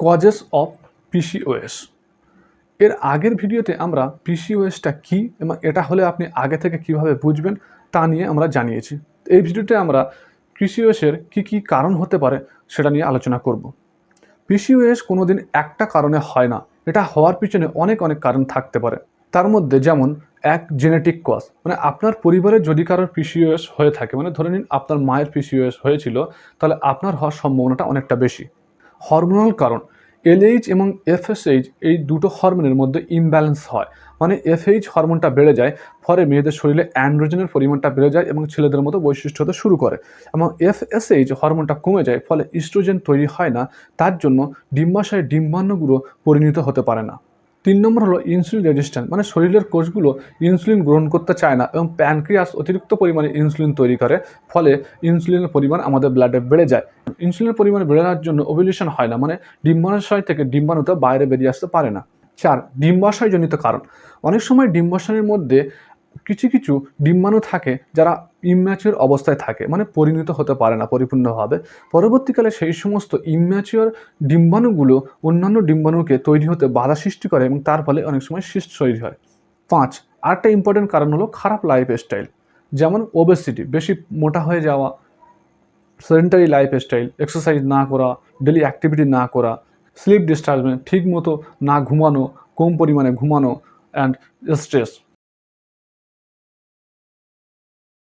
Causes of PCOS এর আগের ভিডিওতে আমরা পিসিওএসটা কী এবং এটা হলে আপনি আগে থেকে কীভাবে বুঝবেন তা নিয়ে আমরা জানিয়েছি। এই ভিডিওতে আমরা পিসিওএসের কী কী কারণ হতে পারে সেটা নিয়ে আলোচনা করব। পিসিওএস কোনো দিন একটা কারণে হয় না। এটা হওয়ার পিছনে অনেক অনেক কারণ থাকতে পারে। তার মধ্যে যেমন এক জেনেটিক কজ মানে আপনার পরিবারে যদি কারোর পিসিওএস হয়ে থাকে মানে ধরে নিন আপনার মায়ের পিসিওএস হয়েছিল, তাহলে আপনার হওয়ার সম্ভাবনাটা অনেকটা বেশি। হরমোনাল কারণ। এলএইচ এবং এফএসএইচ এই দুটো হরমোনের মধ্যে ইমব্যালেন্স হয়। মানে এফএইচ হরমোনটা বেড়ে যায়, ফলে মেয়েদের শরীরে অ্যান্ড্রোজেনের পরিমাণটা বেড়ে যায় এবং ছেলেদের মতো বৈশিষ্ট্য হতে শুরু করে। এবং এফএসএইচ হরমোনটা কমে যায়, ফলে ইস্ট্রোজেন তৈরি হয় না, তার জন্য ডিম্বাশয়ে ডিম্বাণুগুলো পরিণত হতে পারে না। তিন নম্বর হলো ইনসুলিন রেজিস্ট্যান্ট মানে শরীরের কোষগুলো ইনসুলিন গ্রহণ করতে চায় না এবং প্যানক্রিয়াস অতিরিক্ত পরিমাণে ইনসুলিন তৈরি করে, ফলে ইনসুলিনের পরিমাণ আমাদের ব্লাডে বেড়ে যায়। ইনসুলিনের পরিমাণ বেড়ে যাওয়ার জন্য ওভুলেশন হয় না মানে ডিম্বাশয় থেকে ডিম্বাণুতে বাইরে বেরিয়ে আসতে পারে না। চার, ডিম্বাশয়জনিত কারণ। অনেক সময় ডিম্বাশয়ের মধ্যে কিছু কিছু ডিম্বাণু থাকে যারা ইম্যাচিওর অবস্থায় থাকে মানে পরিণত হতে পারে না পরিপূর্ণভাবে। পরবর্তীকালে সেই সমস্ত ইম্যাচিওর ডিম্বাণুগুলো অন্যান্য ডিম্বাণুকে তৈরি হতে বাধা সৃষ্টি করে এবং তার ফলে অনেক সময় সিস্ট তৈরি হয়। পাঁচ, আরেকটা ইম্পর্টেন্ট কারণ হলো খারাপ লাইফ স্টাইল যেমন ওবেসিটি বেশি মোটা হয়ে যাওয়া সেডেন্টারি লাইফস্টাইল এক্সারসাইজ না করা ডেলি অ্যাক্টিভিটি না করা স্লিপ ডিস্টার্বমেন্ট ঠিক মতো না ঘুমানো, কম পরিমাণে ঘুমানো অ্যান্ড স্ট্রেস